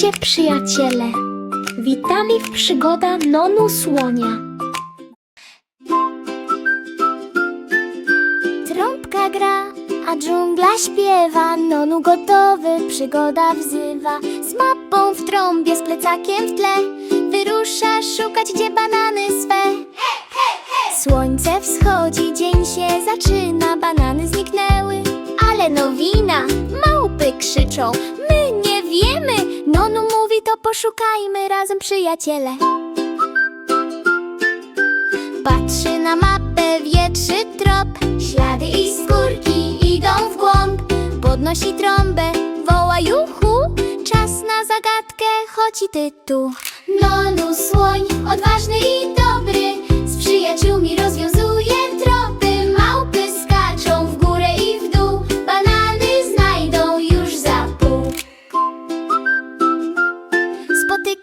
Witajcie, przyjaciele. Witamy w przygoda Nonu Słonia. Trąbka gra, a dżungla śpiewa. Nonu gotowy, przygoda wzywa. Z mapą w trąbie, z plecakiem w tle. Wyrusza szukać, gdzie banany swe. Słońce wschodzi, dzień się zaczyna. Banany zniknęły, ale nowina Małpy krzyczą, poszukajmy razem przyjaciele. Patrzy na mapę, wietrzy trop. Ślady i skórki idą w głąb. Podnosi trąbę, woła juchu Czas na zagadkę, choć i tytuł Nonu słoń, odważny i dobry. Z przyjaciółmi rozwiązuje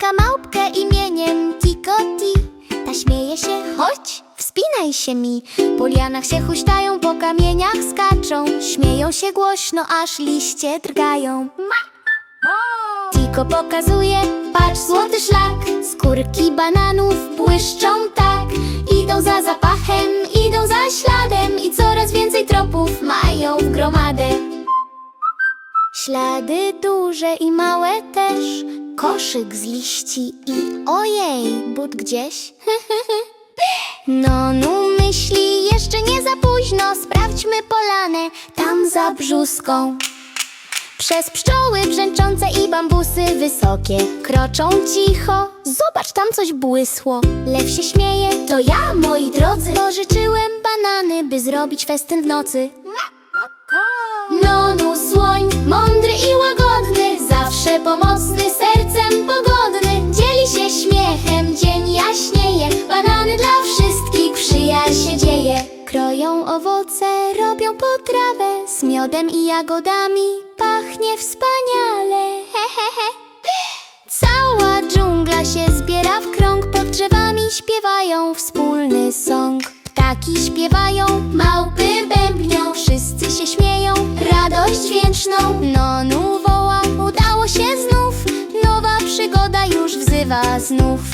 Spotyka małpkę imieniem Tikoti. Ta śmieje się, chodź, wspinaj się mi. Po lianach się huśtają, po kamieniach skaczą. Śmieją się głośno, aż liście drgają. Tiko pokazuje, patrz złoty szlak. Skórki bananów błyszczą tak. Idą za zapachem, idą za śladem I coraz więcej tropów mają w gromadę. Ślady duże i małe też Koszyk z liści i ojej, but gdzieś? Nonu myśli, jeszcze nie za późno Sprawdźmy polanę, tam za brzuską. Przez pszczoły brzęczące i bambusy wysokie Kroczą cicho, zobacz tam coś błysło. Lew się śmieje, to ja moi drodzy. Pożyczyłem banany, by zrobić festyn w nocy. Nonu słoń, mądry i łagodny Zawsze pomocny, owoce, robią potrawę Z miodem i jagodami pachnie wspaniale. He, he, he. Cała dżungla się zbiera w krąg Pod drzewami śpiewają wspólny song. Ptaki śpiewają, małpy bębnią Wszyscy się śmieją, radość dźwięczną Nonu woła, udało się znów Nowa przygoda już wzywa znów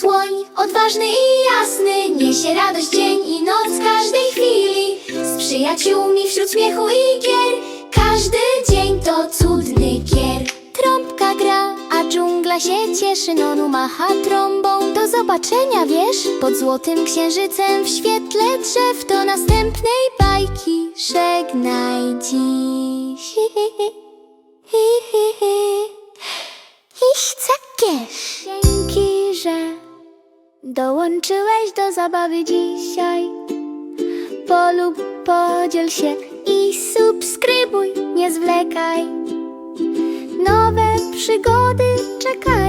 słoń, odważny i jasny Niesie radość dzień i noc każdej chwili. Z przyjaciółmi wśród śmiechu i gier Każdy dzień to cudny gier Trąbka gra, a dżungla się cieszy Nonu macha trąbą. Do zobaczenia, wiesz, pod złotym księżycem W świetle drzew do następnej bajki. Żegnaj dołączyłeś do zabawy dzisiaj. Polub, podziel się i subskrybuj, nie zwlekaj. Nowe przygody czekają